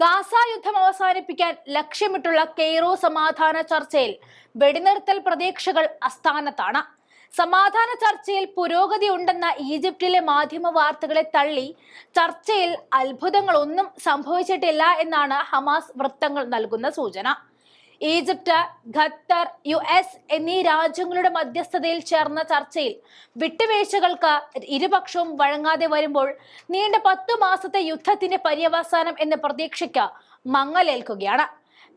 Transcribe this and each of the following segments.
Gaza യുദ്ധം അവസാനിപ്പിക്കാൻ ലക്ഷ്യമിട്ടുള്ള കെയ്റോ സമാധാന ചർച്ചയിൽ വെടിനിർത്തൽ പ്രതീക്ഷകൾ അസ്ഥാനത്താണ് സമാധാന ചർച്ചയിൽ പുരോഗതി ഉണ്ടെന്ന ഈജിപ്തിലെ മാധ്യമ വാർത്തകളെ തള്ളി ചർച്ചയിൽ അത്ഭുതങ്ങളൊന്നും സംഭവിച്ചിട്ടില്ല എന്നാണ് ഹമാസ് വൃത്തങ്ങൾ നൽകുന്ന സൂചന. ഈജിപ്ത് ഖത്തർ യു എസ് എന്നീ രാജ്യങ്ങളുടെ മധ്യസ്ഥതയിൽ ചേർന്ന ചർച്ചയിൽ വിട്ടുവീഴ്ചകൾക്ക് ഇരുപക്ഷവും വഴങ്ങാതെ വരുമ്പോൾ നീണ്ട പത്തു മാസത്തെ യുദ്ധത്തിന്റെ പര്യവസാനം എന്ന പ്രതീക്ഷയ്ക്ക് മങ്ങലേൽക്കുകയാണ്.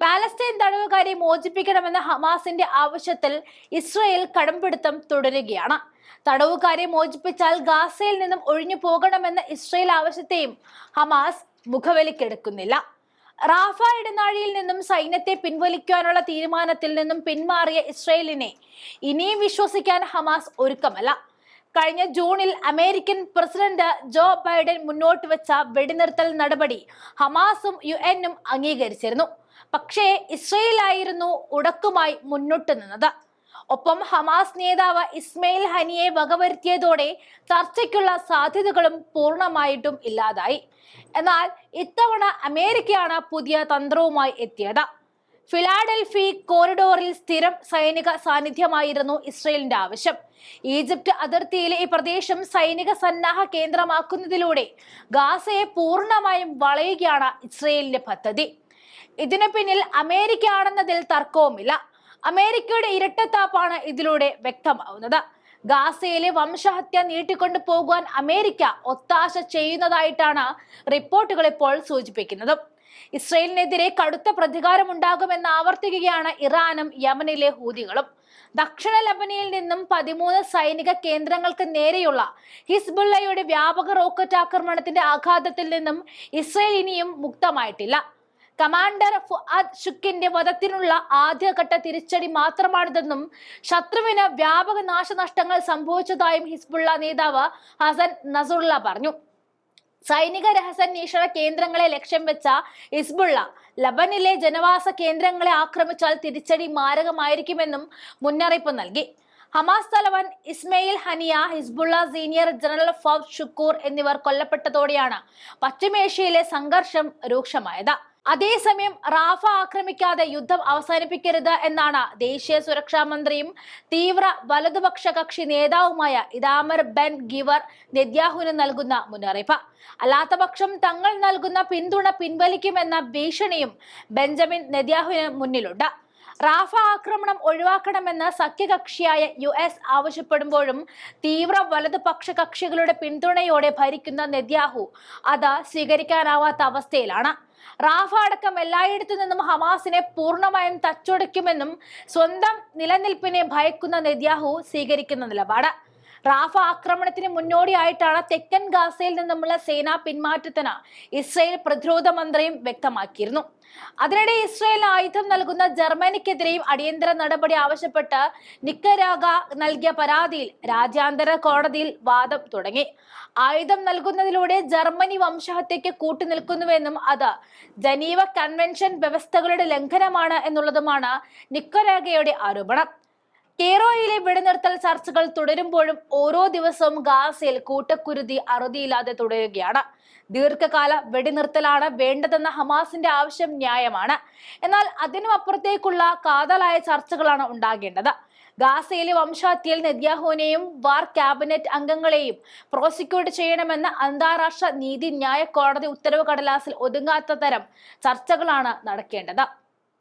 പാലസ്തീൻ തടവുകാരെ മോചിപ്പിക്കണമെന്ന ഹമാസിന്റെ ആവശ്യത്തിൽ ഇസ്രയേൽ കടംപിടുത്തം തുടരുകയാണ്. തടവുകാരെ മോചിപ്പിച്ചാൽ ഗാസയിൽ നിന്നും ഒഴിഞ്ഞു പോകണമെന്ന ഇസ്രയേൽ ആവശ്യത്തെയും ഹമാസ് മുഖവിലക്കെടുക്കുന്നില്ല റാഫ ഇടനാഴിയിൽ നിന്നും സൈന്യത്തെ പിൻവലിക്കാനുള്ള തീരുമാനത്തിൽ നിന്നും പിന്മാറിയ ഇസ്രയേലിനെ ഇനിയും വിശ്വസിക്കാൻ ഹമാസ് ഒരുക്കമല്ല. കഴിഞ്ഞ ജൂണിൽ അമേരിക്കൻ പ്രസിഡന്റ് ജോ ബൈഡൻ മുന്നോട്ട് വെച്ച വെടിനിർത്തൽ നടപടി ഹമാസും യു എന്നും അംഗീകരിച്ചിരുന്നു. പക്ഷേ ഇസ്രയേലായിരുന്നു ഉടക്കുമായി മുന്നോട്ട് നിന്നത്. ഒപ്പം ഹമാസ് നേതാവ് ഇസ്മയിൽ ഹനിയെ വകവരുത്തിയതോടെ ചർച്ചയ്ക്കുള്ള സാധ്യതകളും പൂർണമായിട്ടും ഇല്ലാതായി. എന്നാൽ ഇത്തവണ അമേരിക്കയാണ് പുതിയ തന്ത്രവുമായി എത്തിയത്. ഫിലാഡൽഫി കോറിഡോറിൽ സ്ഥിരം സൈനിക സാന്നിധ്യമായിരുന്നു ഇസ്രയേലിന്റെ ആവശ്യം. ഈജിപ്ത് അതിർത്തിയിലെ ഈ പ്രദേശം സൈനിക സന്നാഹ കേന്ദ്രമാക്കുന്നതിലൂടെ ഗാസയെ പൂർണമായും വളയുകയാണ് ഇസ്രയേലിന്റെ പദ്ധതി. ഇതിനു പിന്നിൽ അമേരിക്ക ആണെന്നതിൽ തർക്കവുമില്ല. അമേരിക്കയുടെ ഇരട്ടത്താപ്പാണ് ഇതിലൂടെ വ്യക്തമാവുന്നത്. ഗാസയിലെ വംശഹത്യ നീട്ടിക്കൊണ്ടു പോകുവാൻ അമേരിക്ക ഒത്താശ ചെയ്യുന്നതായിട്ടാണ് റിപ്പോർട്ടുകൾ ഇപ്പോൾ സൂചിപ്പിക്കുന്നത്. ഇസ്രയേലിനെതിരെ കടുത്ത പ്രതികാരമുണ്ടാകുമെന്ന് ആവർത്തിക്കുകയാണ് ഇറാനും യമനിലെ ഹൂതികളും. ദക്ഷിണ ലബനിയിൽ നിന്നും പതിമൂന്ന് സൈനിക കേന്ദ്രങ്ങൾക്ക് നേരെയുള്ള ഹിസ്ബുള്ളയുടെ വ്യാപക റോക്കറ്റ് ആക്രമണത്തിന്റെ ആഘാതത്തിൽ നിന്നും ഇസ്രയേൽ ഇനിയും മുക്തമായിട്ടില്ല. കമാൻഡർ ഫുഅദ് ഷുക്കിന്റെ വധത്തിനുള്ള ആദ്യഘട്ട തിരിച്ചടി മാത്രമാണിതെന്നും ശത്രുവിന് വ്യാപക നാശനഷ്ടങ്ങൾ സംഭവിച്ചതായും ഹിസ്ബുള്ള നേതാവ് ഹസൻ നസുള്ള പറഞ്ഞു. സൈനിക രഹസ്യാന്വേഷണ കേന്ദ്രങ്ങളെ ലക്ഷ്യം വെച്ച ഹിസ്ബുള്ള ലബനിലെ ജനവാസ കേന്ദ്രങ്ങളെ ആക്രമിച്ചാൽ തിരിച്ചടി മാരകമായിരിക്കുമെന്നും മുന്നറിയിപ്പ് നൽകി. ഹമാസ് തലവൻ Ismail Haniyeh Hezbollah senior general Fuad Shukr എന്നിവർ കൊല്ലപ്പെട്ടതോടെയാണ് പശ്ചിമേഷ്യയിലെ സംഘർഷം രൂക്ഷമായത്. അതേസമയം റാഫ ആക്രമിക്കാതെ യുദ്ധം അവസാനിപ്പിക്കരുത് എന്നാണ് ദേശീയ സുരക്ഷാ മന്ത്രിയും തീവ്ര വലതുപക്ഷ കക്ഷി നേതാവുമായ ഇദാമർ ബെൻ ഗിവർ നെദ്യാഹുവിന് നൽകുന്ന മുന്നറിയിപ്പ്. അല്ലാത്തപക്ഷം തങ്ങൾ നൽകുന്ന പിന്തുണ പിൻവലിക്കുമെന്ന ഭീഷണിയും ബെഞ്ചമിൻ നെദ്യാഹുവിന് മുന്നിലുണ്ട്. റാഫ ആക്രമണം ഒഴിവാക്കണമെന്ന് സഖ്യകക്ഷിയായ യു എസ് ആവശ്യപ്പെടുമ്പോഴും തീവ്ര വലതുപക്ഷ കക്ഷികളുടെ പിന്തുണയോടെ ഭരിക്കുന്ന നെത്യാഹു അത് സ്വീകരിക്കാനാവാത്ത അവസ്ഥയിലാണ്. റാഫ അടക്കം എല്ലായിടത്തു നിന്നും ഹമാസിനെ പൂർണമായും തച്ചൊടിക്കുമെന്നും സ്വന്തം നിലനിൽപ്പിനെ ഭയക്കുന്ന നെത്യാഹു സ്വീകരിക്കുന്ന നിലപാട്. റാഫ ആക്രമണത്തിന് മുന്നോടിയായിട്ടാണ് തെക്കൻ ഗാസയിൽ നിന്നുമുള്ള സേനാ പിന്മാറ്റത്തിന് ഇസ്രയേൽ പ്രതിരോധ മന്ത്രിയും വ്യക്തമാക്കിയിരുന്നു. അതിനിടെ ഇസ്രയേൽ ആയുധം നൽകുന്ന ജർമ്മനിക്കെതിരെയും അടിയന്തര നടപടി ആവശ്യപ്പെട്ട് നിക്കരാഗ നൽകിയ പരാതിയിൽ രാജ്യാന്തര കോടതിയിൽ വാദം തുടങ്ങി. ആയുധം നൽകുന്നതിലൂടെ ജർമ്മനി വംശഹത്യയ്ക്ക് കൂട്ടുനിൽക്കുന്നുവെന്നും അത് ജനീവ കൺവെൻഷൻ വ്യവസ്ഥകളുടെ ലംഘനമാണ് എന്നുള്ളതുമാണ് നിക്കരാഗയുടെ ആരോപണം. കെയ്റോയിലെ വെടിനിർത്തൽ ചർച്ചകൾ തുടരുമ്പോഴും ഓരോ ദിവസവും ഗാസയിൽ കൂട്ടക്കുരുതി അറുതിയില്ലാതെ തുടരുകയാണ്. ദീർഘകാല വെടിനിർത്തലാണ് വേണ്ടതെന്ന ഹമാസിന്റെ ആവശ്യം ന്യായമാണ്. എന്നാൽ അതിനും അപ്പുറത്തേക്കുള്ള കാതലായ ചർച്ചകളാണ് ഉണ്ടാകേണ്ടത്. ഗാസയിലെ വംശഹത്യയിൽ നെദ്യാഹുവിനെയും വാർ ക്യാബിനറ്റ് അംഗങ്ങളെയും പ്രോസിക്യൂട്ട് ചെയ്യണമെന്ന അന്താരാഷ്ട്ര നീതിന്യായ കോടതി ഉത്തരവ് കടലാസിൽ ഒതുങ്ങാത്ത തരം ചർച്ചകളാണ് നടക്കേണ്ടത്.